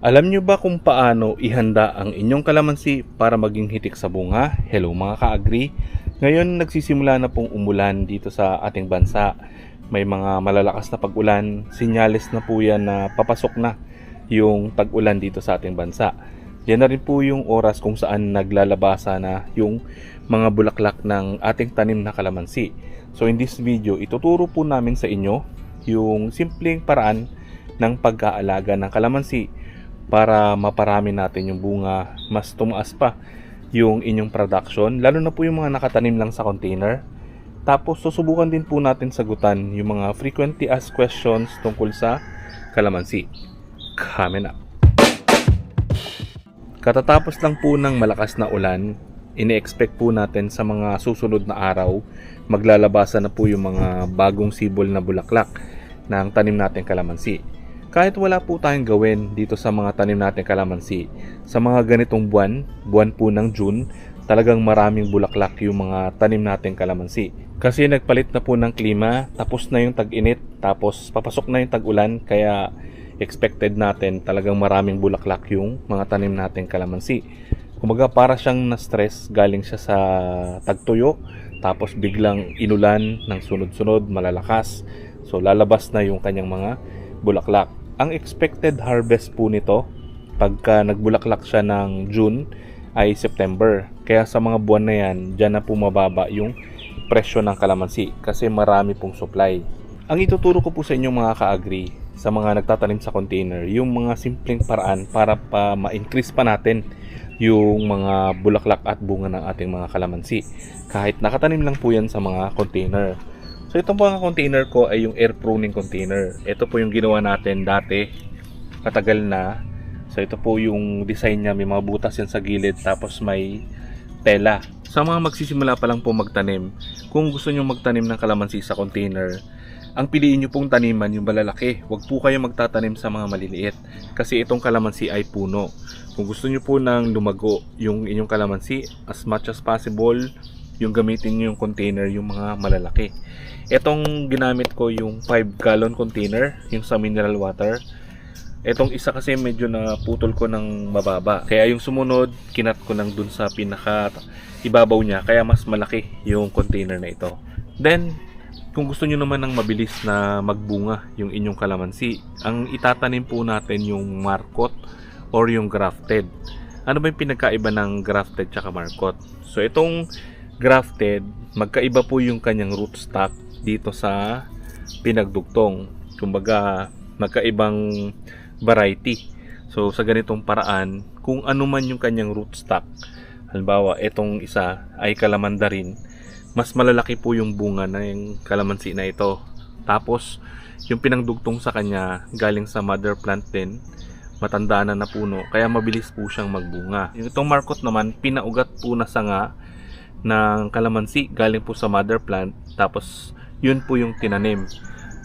Alam nyo ba kung paano ihanda ang inyong kalamansi para maging hitik sa bunga? Hello mga ka-agri. Ngayon nagsisimula na pong umulan dito sa ating bansa. May mga malalakas na pag-ulan. Sinyales na po yan na papasok na yung tag-ulan dito sa ating bansa. Yan na rin po yung oras kung saan naglalabasa na yung mga bulaklak ng ating tanim na kalamansi. So in this video, ituturo po namin sa inyo yung simpleng paraan ng pag-aalaga ng kalamansi para maparami natin yung bunga, mas tumaas pa yung inyong production, lalo na po yung mga nakatanim lang sa container. Tapos susubukan din po natin sagutan yung mga frequently asked questions tungkol sa kalamansi. Coming up. Katatapos lang po ng malakas na ulan, ini-expect po natin sa mga susunod na araw, maglalabasa na po yung mga bagong sibol na bulaklak ng tanim natin kalamansi kahit wala po tayong gawin dito sa mga tanim natin kalamansi, sa mga ganitong buwan, buwan po ng June, talagang maraming bulaklak yung mga tanim natin kalamansi. Kasi nagpalit na po ng klima, tapos na yung tag-init, tapos papasok na yung tag-ulan, kaya expected natin talagang maraming bulaklak yung mga tanim natin kalamansi. Kumaga para siyang na-stress, galing siya sa tagtuyo, tapos biglang inulan ng sunod-sunod, malalakas. So lalabas na yung kanyang mga bulaklak ang expected harvest po nito pagka nagbulaklak siya ng June ay September. Kaya sa mga buwan na yan, dyan na po mababa yung presyo ng kalamansi kasi marami pong supply. Ang ituturo ko po sa inyo mga ka-agri sa mga nagtatanim sa container, yung mga simpleng paraan para pa ma-increase pa natin yung mga bulaklak at bunga ng ating mga kalamansi. Kahit nakatanim lang po yan sa mga container. So itong mga container ko ay yung air pruning container. Ito po yung ginawa natin dati. Katagal na. So ito po yung design niya. May mga butas yan sa gilid tapos may tela. Sa mga magsisimula pa lang po magtanim, kung gusto nyo magtanim ng kalamansi sa container, ang piliin nyo pong taniman yung malalaki. Huwag po kayo magtatanim sa mga maliliit kasi itong kalamansi ay puno. Kung gusto nyo po ng lumago yung inyong kalamansi, as much as possible, yung gamitin nyo yung container, yung mga malalaki. Etong ginamit ko yung 5 gallon container, yung sa mineral water. Etong isa kasi medyo na putol ko ng mababa. Kaya yung sumunod, kinat ko nang dun sa pinaka ibabaw niya. Kaya mas malaki yung container na ito. Then, kung gusto nyo naman ng mabilis na magbunga yung inyong kalamansi, ang itatanim po natin yung markot or yung grafted. Ano ba yung pinagkaiba ng grafted tsaka markot? So, itong grafted, magkaiba po yung kanyang rootstock dito sa pinagdugtong. Kumbaga, magkaibang variety. So, sa ganitong paraan, kung ano man yung kanyang rootstock, halimbawa, itong isa ay kalamanda rin, mas malalaki po yung bunga ng kalamansi na ito. Tapos, yung pinagdugtong sa kanya, galing sa mother plant din, matanda na na puno, kaya mabilis po siyang magbunga. Itong markot naman, pinaugat po na sanga ng kalamansi, galing po sa mother plant, tapos yun po yung tinanim.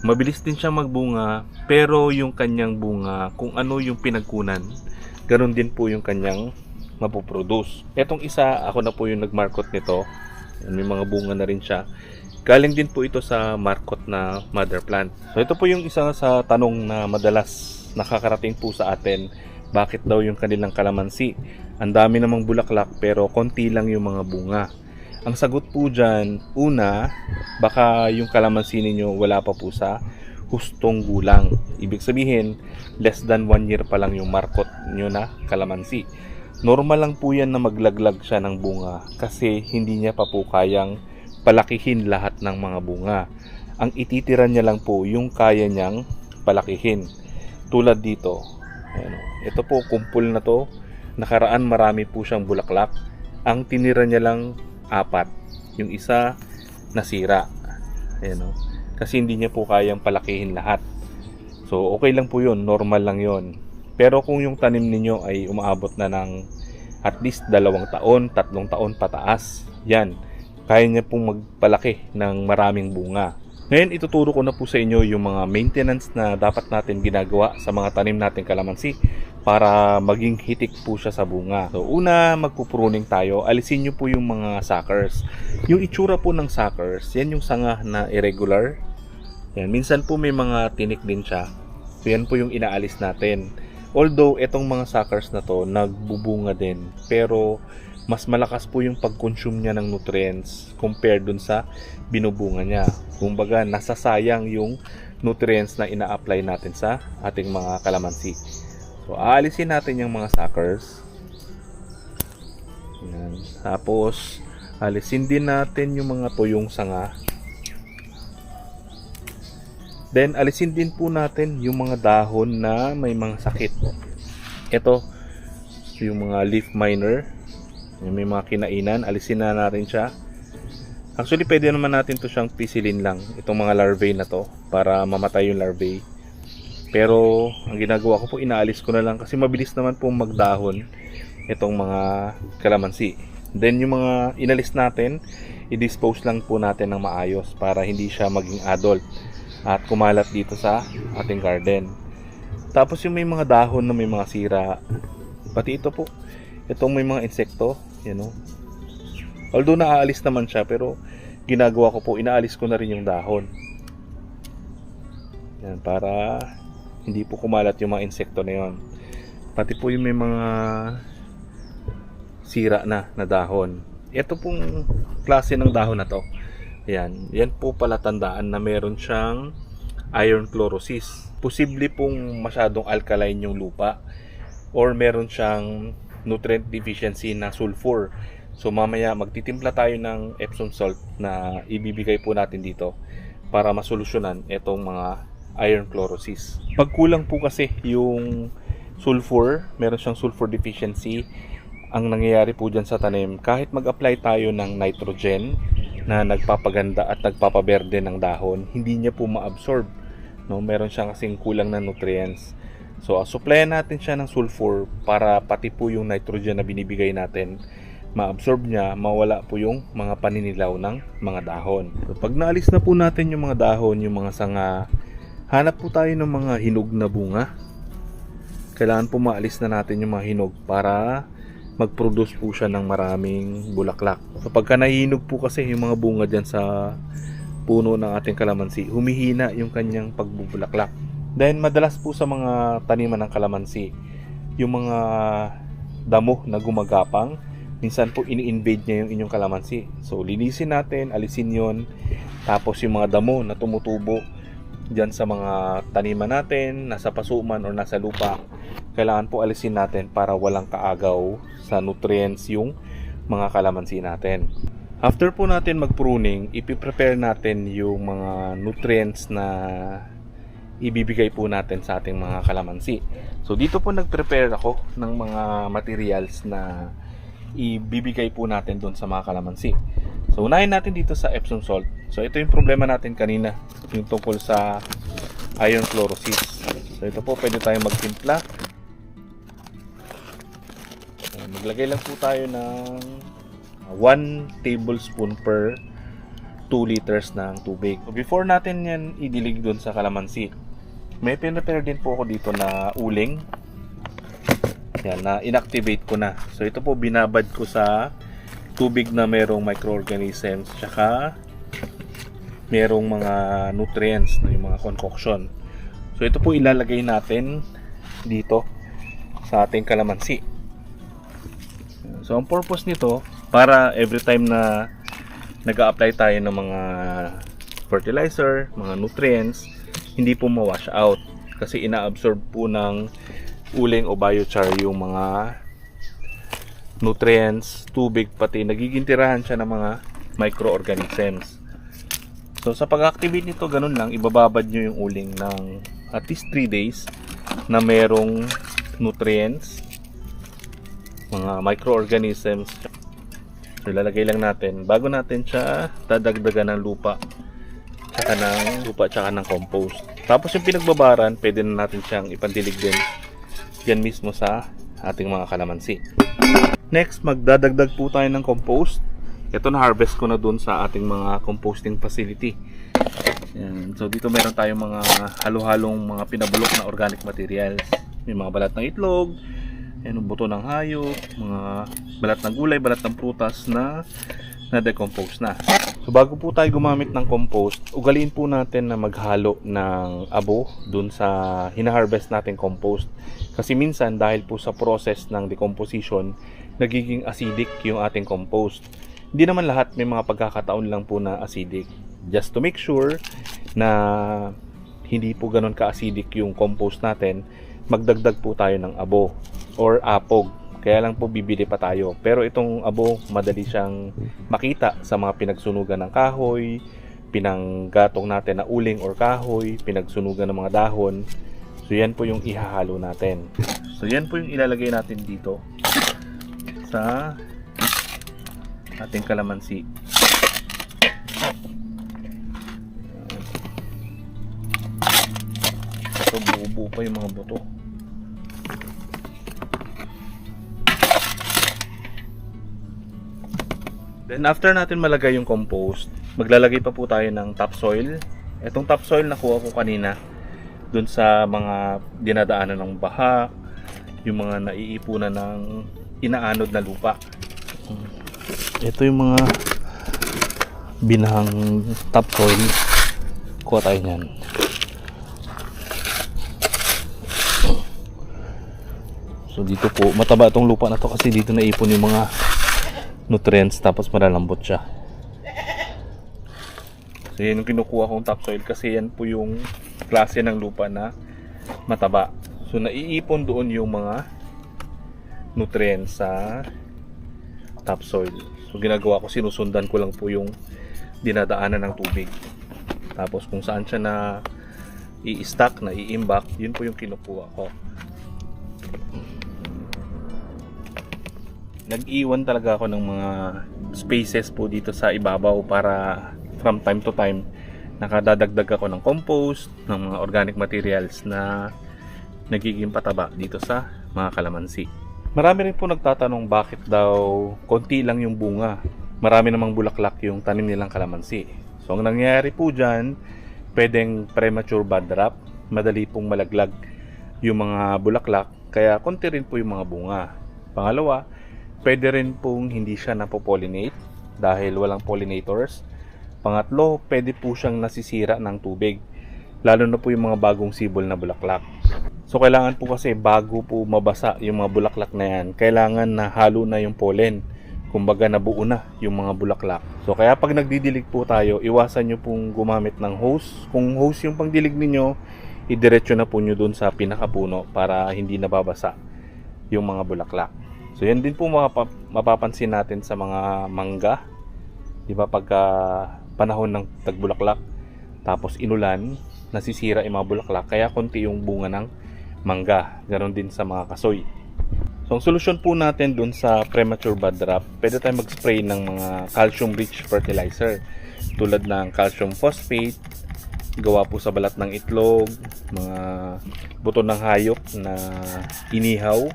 Mabilis din siya magbunga, pero yung kanyang bunga, kung ano yung pinagkunan, ganun din po yung kanyang mapoproduce. Etong isa, ako na po yung nagmarkot nito. May mga bunga na rin siya. Galing din po ito sa markot na mother plant. So ito po yung isa sa tanong na madalas nakakarating po sa atin. Bakit daw yung kanilang kalamansi? Ang dami namang bulaklak pero konti lang yung mga bunga. Ang sagot po dyan, una, baka yung kalamansi ninyo wala pa po sa hustong gulang. Ibig sabihin, less than 1 year pa lang yung markot nyo na kalamansi. Normal lang po yan na maglaglag siya ng bunga kasi hindi niya pa po kayang palakihin lahat ng mga bunga. Ang ititira niya lang po yung kaya niyang palakihin. Tulad dito, ayan, ito po kumpul na to. Nakaraan marami po siyang bulaklak. Ang tinira niya lang apat. Yung isa nasira. Ayan o. Kasi hindi niya po kayang palakihin lahat. So, okay lang po yun. Normal lang yon Pero kung yung tanim ninyo ay umaabot na ng at least dalawang taon, tatlong taon pataas, yan. Kaya niya pong magpalaki ng maraming bunga. Ngayon, ituturo ko na po sa inyo yung mga maintenance na dapat natin ginagawa sa mga tanim natin kalamansi para maging hitik po siya sa bunga. So, una, magpupruning tayo. Alisin nyo po yung mga suckers. Yung itsura po ng suckers, yan yung sanga na irregular. Yan, minsan po may mga tinik din siya. So, yan po yung inaalis natin. Although itong mga suckers na to nagbubunga din pero mas malakas po yung pag-consume niya ng nutrients compared dun sa binubunga niya. Kumbaga nasasayang yung nutrients na ina-apply natin sa ating mga kalamansi. So aalisin natin yung mga suckers. Yan. Tapos alisin din natin yung mga tuyong sanga. Then alisin din po natin yung mga dahon na may mga sakit. Ito yung mga leaf miner. Yung may mga kinainan, alisin na natin siya. Actually, pwede naman natin to siyang pisilin lang, itong mga larvae na to, para mamatay yung larvae. Pero, ang ginagawa ko po, inaalis ko na lang kasi mabilis naman po magdahon itong mga kalamansi. Then, yung mga inalis natin, i-dispose lang po natin ng maayos para hindi siya maging adult at kumalat dito sa ating garden. Tapos yung may mga dahon na may mga sira, pati ito po, itong may mga insekto, you know. Although naaalis naman siya, pero ginagawa ko po, inaalis ko na rin yung dahon. Yan, para hindi po kumalat yung mga insekto na yon. Pati po yung may mga sira na na dahon. Ito pong klase ng dahon na to. Yan, yan po pala tandaan na meron siyang iron chlorosis. Posible pong masyadong alkaline yung lupa or meron siyang nutrient deficiency na sulfur. So mamaya magtitimpla tayo ng Epsom salt na ibibigay po natin dito para masolusyonan itong mga iron chlorosis. Pag kulang po kasi yung sulfur, meron siyang sulfur deficiency, ang nangyayari po dyan sa tanim, kahit mag-apply tayo ng nitrogen na nagpapaganda at nagpapaberde ng dahon, hindi niya po ma-absorb. No? Meron siyang kasing kulang na nutrients. So, uh, supplyan natin siya ng sulfur para pati po yung nitrogen na binibigay natin ma-absorb niya, mawala po yung mga paninilaw ng mga dahon. So, pag naalis na po natin yung mga dahon, yung mga sanga, hanap po tayo ng mga hinog na bunga. Kailangan po maalis na natin yung mga hinog para mag-produce po siya ng maraming bulaklak. So pagka nahihinog po kasi yung mga bunga dyan sa puno ng ating kalamansi, humihina yung kanyang pagbubulaklak. Then madalas po sa mga taniman ng kalamansi, yung mga damo na gumagapang, minsan po ini-invade niya yung inyong kalamansi. So linisin natin, alisin yon Tapos yung mga damo na tumutubo dyan sa mga taniman natin, nasa pasuman o nasa lupa, kailangan po alisin natin para walang kaagaw sa nutrients yung mga kalamansi natin. After po natin mag-pruning, ipiprepare natin yung mga nutrients na ibibigay po natin sa ating mga kalamansi. So dito po nag-prepare ako ng mga materials na ibibigay po natin doon sa mga kalamansi. So unahin natin dito sa Epsom salt. So ito yung problema natin kanina, yung tungkol sa iron chlorosis. So ito po pwede tayong magtimpla Ayan, Maglagay lang po tayo ng 1 tablespoon per 2 liters ng tubig. So before natin yan idilig doon sa kalamansi, may pinrepare din po ako dito na uling. Yan, na inactivate ko na. So ito po binabad ko sa tubig na merong microorganisms tsaka merong mga nutrients, no, yung mga concoction. So ito po ilalagay natin dito sa ating kalamansi. So ang purpose nito para every time na nag-a-apply tayo ng mga fertilizer, mga nutrients, hindi po ma-wash out kasi ina-absorb po ng uling o biochar yung mga nutrients, tubig pati nagiging tirahan siya ng mga microorganisms. So sa pag-activate nito ganun lang, ibababad nyo yung uling ng at least 3 days na merong nutrients, mga microorganisms. So, ilalagay lang natin. Bago natin siya dadagdagan ng lupa, tsaka ng lupa, tsaka ng compost. Tapos yung pinagbabaran, pwede na natin siyang ipandilig din yan mismo sa ating mga kalamansi. Next, magdadagdag po tayo ng compost. Ito na harvest ko na dun sa ating mga composting facility. Yan. So dito meron tayong mga halo-halong mga pinabulok na organic materials. May mga balat ng itlog, yan buto ng hayop, mga balat ng gulay, balat ng prutas na na-decompose na. So bago po tayo gumamit ng compost, ugaliin po natin na maghalo ng abo dun sa hinaharvest natin compost. Kasi minsan dahil po sa process ng decomposition, nagiging acidic yung ating compost. Hindi naman lahat may mga pagkakataon lang po na acidic. Just to make sure na hindi po ganun ka-acidic yung compost natin, magdagdag po tayo ng abo or apog. Kaya lang po bibili pa tayo. Pero itong abo, madali siyang makita sa mga pinagsunugan ng kahoy, pinanggatong natin na uling or kahoy, pinagsunugan ng mga dahon. So yan po yung ihahalo natin. So yan po yung ilalagay natin dito sa ating kalamansi. Ito buo pa yung mga buto. Then after natin malagay yung compost, maglalagay pa po tayo ng topsoil. Itong topsoil nakuha ko kanina dun sa mga dinadaanan ng baha, yung mga naiipunan ng inaanod na lupa. Ito yung mga binahang topsoil. Kuha tayo niyan. So dito po, mataba itong lupa na to kasi dito naipon yung mga nutrients tapos malalambot siya. So yan yung kinukuha kong topsoil kasi yan po yung klase ng lupa na mataba. So naiipon doon yung mga nutrients sa topsoil. So ginagawa ko, sinusundan ko lang po yung dinadaanan ng tubig. Tapos kung saan siya na i-stack, na i-imbak, yun po yung kinukuha ko. Nag-iwan talaga ako ng mga spaces po dito sa ibabaw para from time to time nakadadagdag ako ng compost, ng mga organic materials na nagiging pataba dito sa mga kalamansi. Marami rin po nagtatanong bakit daw konti lang yung bunga. Marami namang bulaklak yung tanim nilang kalamansi. So ang nangyayari po dyan, pwedeng premature bud drop, madali pong malaglag yung mga bulaklak, kaya konti rin po yung mga bunga. Pangalawa, pwede rin pong hindi siya napopollinate dahil walang pollinators. Pangatlo, pwede po siyang nasisira ng tubig. Lalo na po yung mga bagong sibol na bulaklak. So kailangan po kasi bago po mabasa yung mga bulaklak na yan, kailangan na halo na yung pollen. Kumbaga nabuo na yung mga bulaklak. So kaya pag nagdidilig po tayo, iwasan nyo pong gumamit ng hose. Kung hose yung pangdilig ninyo, idiretso na po nyo dun sa pinakapuno para hindi nababasa yung mga bulaklak. So yan din po mga pa- mapapansin natin sa mga mangga. 'Di ba pagka panahon ng tagbulaklak tapos inulan, nasisira yung mga bulaklak kaya konti yung bunga ng mangga. Ganon din sa mga kasoy. So ang solusyon po natin dun sa premature bud drop, pwede tayong mag-spray ng mga calcium rich fertilizer tulad ng calcium phosphate, gawa po sa balat ng itlog, mga buto ng hayop na inihaw,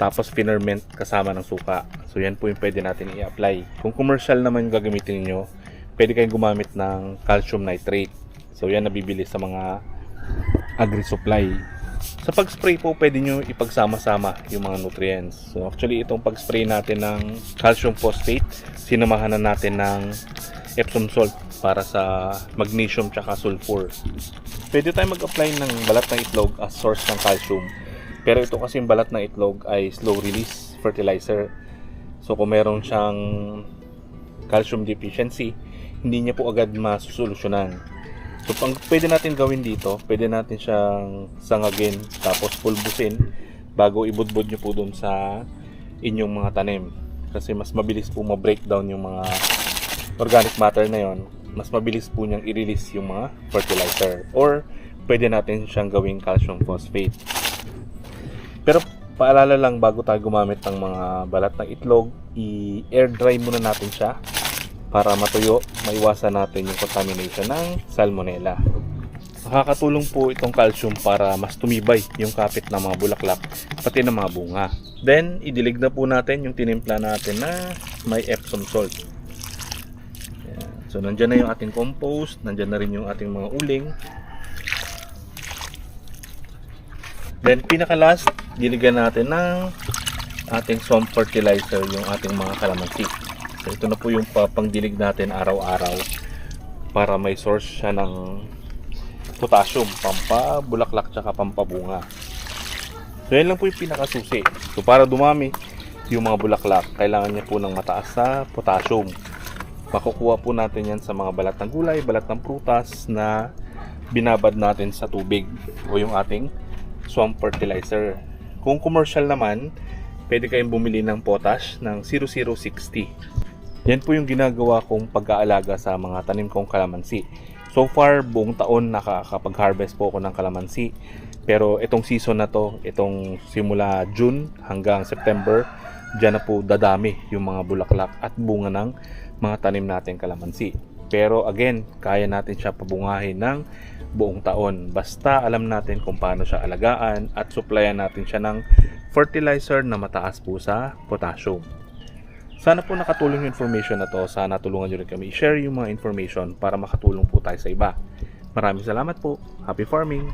tapos pinerment kasama ng suka. So yan po yung pwede natin i-apply. Kung commercial naman yung gagamitin niyo, pwede kayong gumamit ng calcium nitrate. So yan nabibili sa mga agri-supply. Sa pag-spray po, pwede nyo ipagsama-sama yung mga nutrients. So actually, itong pag-spray natin ng calcium phosphate, sinamahan na natin ng Epsom salt para sa magnesium tsaka sulfur. Pwede tayo mag-apply ng balat ng itlog as source ng calcium. Pero ito kasi yung balat ng itlog ay slow release fertilizer. So kung meron siyang calcium deficiency, hindi niya po agad masusolusyonan. So pang pwede natin gawin dito, pwede natin siyang sangagin tapos pulbusin bago ibudbud niyo po dun sa inyong mga tanim. Kasi mas mabilis po ma-breakdown yung mga organic matter na yon, mas mabilis po niyang i-release yung mga fertilizer. Or pwede natin siyang gawing calcium phosphate. Pero paalala lang bago tayo gumamit ng mga balat ng itlog, i-air dry muna natin siya para matuyo, maiwasan natin yung contamination ng salmonella. Nakakatulong po itong calcium para mas tumibay yung kapit ng mga bulaklak pati ng mga bunga. Then, idilig na po natin yung tinimpla natin na may Epsom salt. So, nandyan na yung ating compost, nandyan na rin yung ating mga uling. Then, pinaka-last, diligan natin ng ating swamp fertilizer yung ating mga kalamansi. So, ito na po yung papangdilig natin araw-araw para may source siya ng potassium, pampabulaklak tsaka pampabunga. So yan lang po yung pinakasusi. So para dumami yung mga bulaklak, kailangan niya po ng mataas na potassium. Makukuha po natin yan sa mga balat ng gulay, balat ng prutas na binabad natin sa tubig o yung ating swamp fertilizer. Kung commercial naman, pwede kayong bumili ng potash ng 0060. Yan po yung ginagawa kong pag-aalaga sa mga tanim kong kalamansi. So far, buong taon nakakapag-harvest po ako ng kalamansi. Pero itong season na to, itong simula June hanggang September, dyan na po dadami yung mga bulaklak at bunga ng mga tanim natin kalamansi. Pero again, kaya natin siya pabungahin ng buong taon. Basta alam natin kung paano siya alagaan at supplyan natin siya ng fertilizer na mataas po sa potassium. Sana po nakatulong yung information na to. Sana tulungan nyo rin kami i-share yung mga information para makatulong po tayo sa iba. Maraming salamat po. Happy farming!